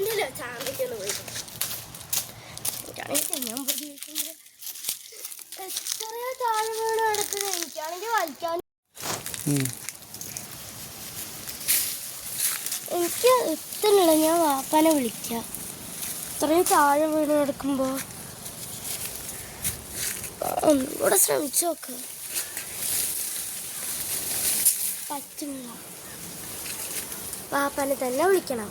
എന്റെ ചാമ്പയ്ക്കൊന്ന് പോയി. എനിക്കാണെങ്കിൽ തിന്നാൻ പ്രതീക്ഷിക്കുന്നത് എത്രയോ താഴെ വീണ് കിടക്കുന്നത് എനിക്കാണെങ്കിൽ വലിക്കാൻ എനിക്ക് എത്തുന്നില്ല ഞാൻ വാപ്പാനെ വിളിക്കാം. ഇത്രയും താഴെ വീണ് കിടക്കുമ്പോൾ ഒന്നുകൂടെ ശ്രമിച്ചു നോക്ക്. പറ്റുന്നില്ല. വാപ്പാനെ തന്നെ വിളിക്കണം.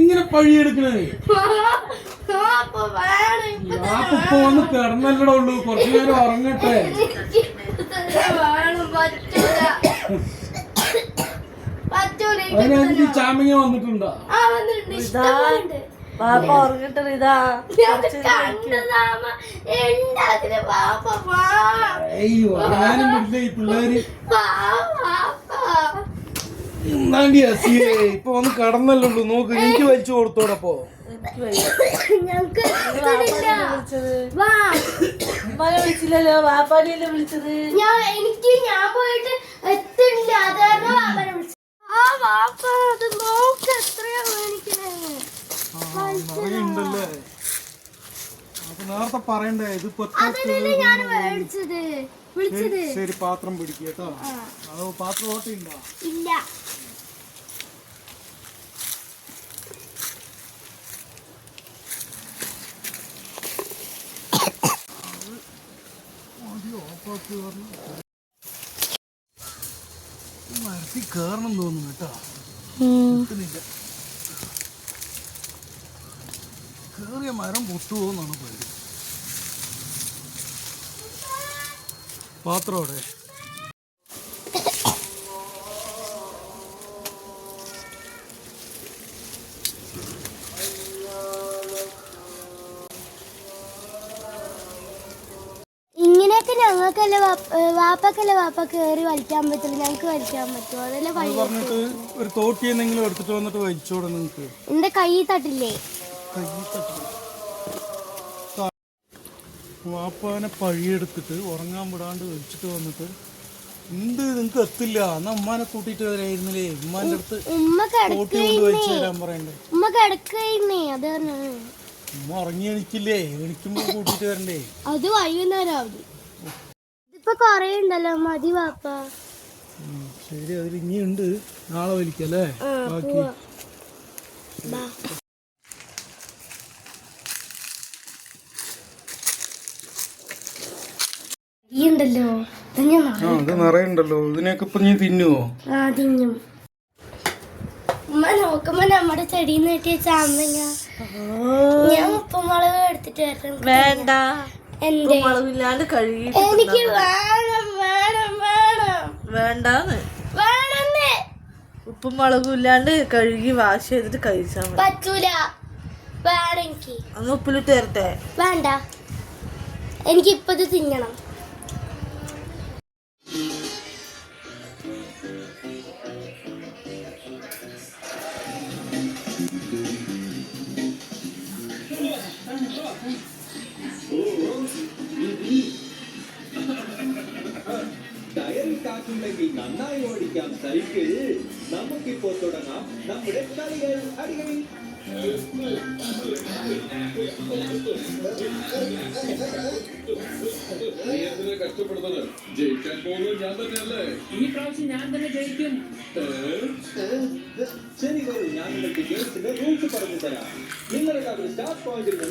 ഇങ്ങനെ പഴിയെടുക്കണേ? ഇപ്പൊ വന്ന് കിടന്നല്ലട ഉള്ളൂ. കുറച്ചു നേരം ഉറങ്ങട്ടെ. അതിനെനിക്ക് ചാമിങ്ങ വന്നിട്ടുണ്ടോ? ആ വന്നിട്ടുണ്ട് പാപ്പ ഉറങ്ങിട്ട് ഇതാ. ഞാനും പിള്ളേര്. എന്നാണ്ടി അസിയേ ഇപ്പൊ വന്ന് കടന്നല്ലേ ഉള്ളൂ നോക്ക് എനിക്ക് വലിച്ചു കൊടുത്തോടപ്പോ എനിക്ക് വയ്യ ഞങ്ങക്ക് വാപ്പാനെ വിളിച്ചത്. വാ. ഉമ്മാനെ വിളിച്ചില്ലല്ലോ വാപ്പാനെയല്ലേ വിളിച്ചത്? ഞാൻ എനിക്ക് ഞാൻ പോയിട്ട് എത്തില്ല. അതാണ് വാപ്പനെ വിളിച്ചത്? ആ വാപ്പ അത് നോക്ക് എത്രയാ അപ്പൊ നേരത്തെ പറയണ്ടേ ഇത് ഞാൻ മേടിച്ചത്. വിളിച്ചത്. ശരി, ശരി പാത്രം പിടിക്കുക കേട്ടോ. അതോ പാത്രം ഓട്ടയുണ്ടോ ഇല്ല. മരത്തിൽ കേറണം തോന്നുന്നു കേട്ടോ കേറിയ മരം പേര് പാത്രം അവിടെ ഞങ്ങൾക്കല്ലേ വാപ്പക്കല്ലേ വാപ്പ കയറി വലിക്കാൻ പറ്റില്ല ഞങ്ങൾക്ക് വലിക്കാൻ പറ്റുമോ അതല്ലേ അത് വഴി പറഞ്ഞിട്ട് ഒരു തോട്ടി എന്തെങ്കിലും എടുത്തിട്ട് വന്നിട്ട് വലിച്ചോടെ നിങ്ങൾക്ക് എന്റെ കൈ തട്ടില്ലേ? വാപ്പാനെ പഴിയെടുത്തിട്ട് ഉറങ്ങാൻ വിടാണ്ട് വലിച്ചിട്ട് വന്നിട്ട് എന്ത് നിങ്ങക്ക് എത്തില്ല? എന്നാ ഉമ്മാനെ കൂട്ടിട്ട് വരായിരുന്നില്ലേ ഉമ്മാന്റെ അടുത്ത് ഉമ്മ തോട്ടി കൊണ്ട് വലിച്ചു തരാൻ പറയണ്ടേ? ഉമ്മ കിടക്കുന്നേ അത് ഉമ്മ ഉറങ്ങി എണിക്കില്ലേ എണിക്കുമ്പോ കൂട്ടിട്ട് വരണ്ടേ? അത് വൈകുന്നേരം ആവും ഇതിപ്പോ കൊറേ ഉണ്ടല്ലോ മതി വാപ്പ. ശരി അതിൽ ഇനിയുണ്ട്. നാളെ വലിക്കല്ലേ ആ, ബാക്കി. ഉണ്ടല്ലോ ഇത് നിറയുണ്ടല്ലോ. ഇതിനെയൊക്കെ ഇപ്പൊ നീ തിന്നുവോ? ആ തിന്നും. ഉമ്മ നോക്കുമ്പോ നമ്മുടെ ചെടിയിൽ നിന്ന് കിട്ടിയ ചാമ്പങ്ങ ഞാൻ ഉപ്പുമുളക് എടുത്തിട്ട് വരണം. വേണ്ട. എന്റെ മുളകില്ലാണ്ട് കഴുകി എനിക്ക് വേണം വേണം വേണം. വേണ്ടാന്ന്. വേണമെന്നേ ഉപ്പും മുളകും ഇല്ലാണ്ട് കഴുകി വാഷ് ചെയ്തിട്ട് കഴിച്ചാൽ മതി. പറ്റൂല. വേണം എനിക്ക്. അന്ന് ഉപ്പിലിട്ട് തരട്ടെ. വേണ്ട. എനിക്ക് ഇപ്പത് തിന്നണം. കാറ്റുണ്ടെങ്കിൽ നന്നായി ഓടിക്കാം സൈക്കിൾ നമുക്കിപ്പോൾ തുടങ്ങാം നമ്മുടെ കളികൾ. അടികളിൽ കഷ്ടപ്പെടുന്നത്? ജയിക്കാൻ പോകുന്നത് ഞാൻ തന്നെയല്ലേ? ഈ പ്രാവശ്യം ഞാൻ തന്നെ ജയിക്കും. ശരി ഞാൻ നിങ്ങൾക്ക് ഗെയിംസിന്റെ റൂൾസ് പറഞ്ഞു തരാം. നിങ്ങളെല്ലാവരും സ്റ്റാർട്ട് പോയിന്റിൽ